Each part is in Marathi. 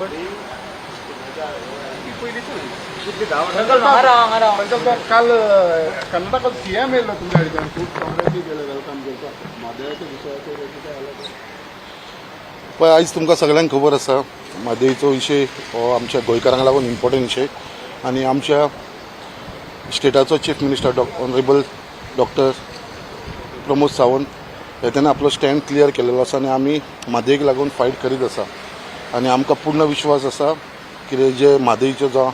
काल कर्नाटकात सीएम तुमच्या करता. म्हादयाच्या कितें? पळय आयज तुमकां सगळ्यांक खबर आसा. म्हादयचो विशय हो आमच्या गोंयकारांक लागून इम्पॉर्टंट विशय आनी आमच्या स्टेटाचो chief minister Dr honourable doctor Pramod Sawant हे तेणें आपलो स्टँड क्लियर केलेलो आसा. आनी आमी म्हादयक लागून फायट करीत आसा. आनी आमकां पूर्ण विश्वास आसा कितें जे म्हादयचो जो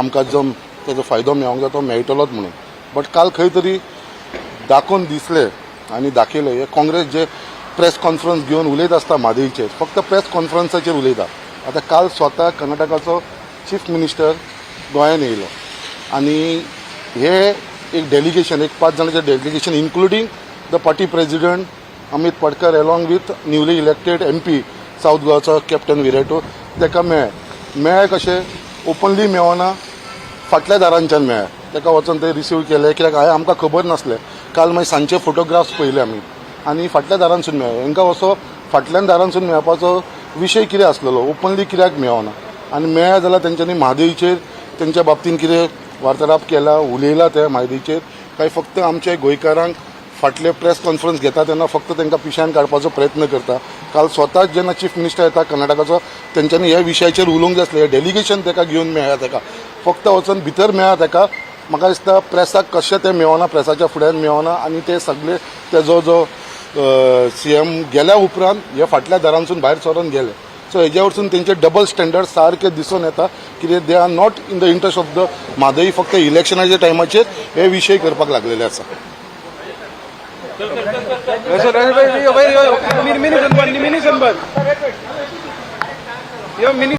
आमकां जो तेजो फायदो मेळोंक जाय तो मेळटलोच म्हणून. बट काल खंय तरी दाखोवन दिसले आनी दाखयले हे काँग्रेस जे प्रेस कॉन्फरन्स घेवन उलयत आसता म्हादयचेर फक्त प्रेस कॉन्फरन्साचेर उलयता. आतां काल स्वता कर्नाटकाचो चीफ मिनिस्टर गोंयान येयलो. आनी हे एक डेलिगेशन एक पांच जाणांचें delegation including the party president Amit Patkar along with newly elected M P south गोवाचो captain Viriato ताका मेळ. मेळ कशें? ओपनली मेळना फाटल्या दारांच्यान मेळ्ळें ताका वचून ते रिसीव केले. कित्याक? हांवें आमकां खबर नासलें. काल मागीर सांजचे फोटोग्राफ्स पयले आमी. आनी फाटल्या दारांसून मेळ्ळे हांकां असो फाटल्यान दारांसून मेळपाचो विशय कितें आसलेलो? ओपनली कित्याक मेळना? आनी मेळ्ळें जाल्यार तेंच्यांनी म्हादेवीचेर तेंच्या बाबतीन कितें वार्तालाप केला उलयला त्या म्हादेवीचेर काय फक्त आमच्या गोंयकारांक फाटले प्रेस कॉन्फरन्स घेता तेन्ना फक्त तांकां पिश्यान काडपाचो प्रयत्न करता. काल स्वताच जेन्ना चीफ मिनिस्टर येता कर्नाटकाचो तेंच्यांनी ह्या विशयाचेर उलोवंक जाय आसलें डेलिगेशन ताका घेवन मेळ्ळा ताका. फक्त वचून भितर मेळ्ळा ताका. म्हाका दिसता प्रेसाक कशें तें मेळना प्रेसाच्या फुड्यान मेळना आनी ते सगळे तेजो जो सी एम गेल्या उपरांत हे फाटल्या दारांसून भायर सरून गेले. सो हेज्या वरसून तेंचे डबल स्टँडर्ड सारके दिसून येता कितें they are not in the interest of the Mhadei फक्त इलेक्शनाच्या टायमाचेर हे विशय करपाक लागलेले आसा. मिनी मिनी संबंध मिनी संबंध मिनी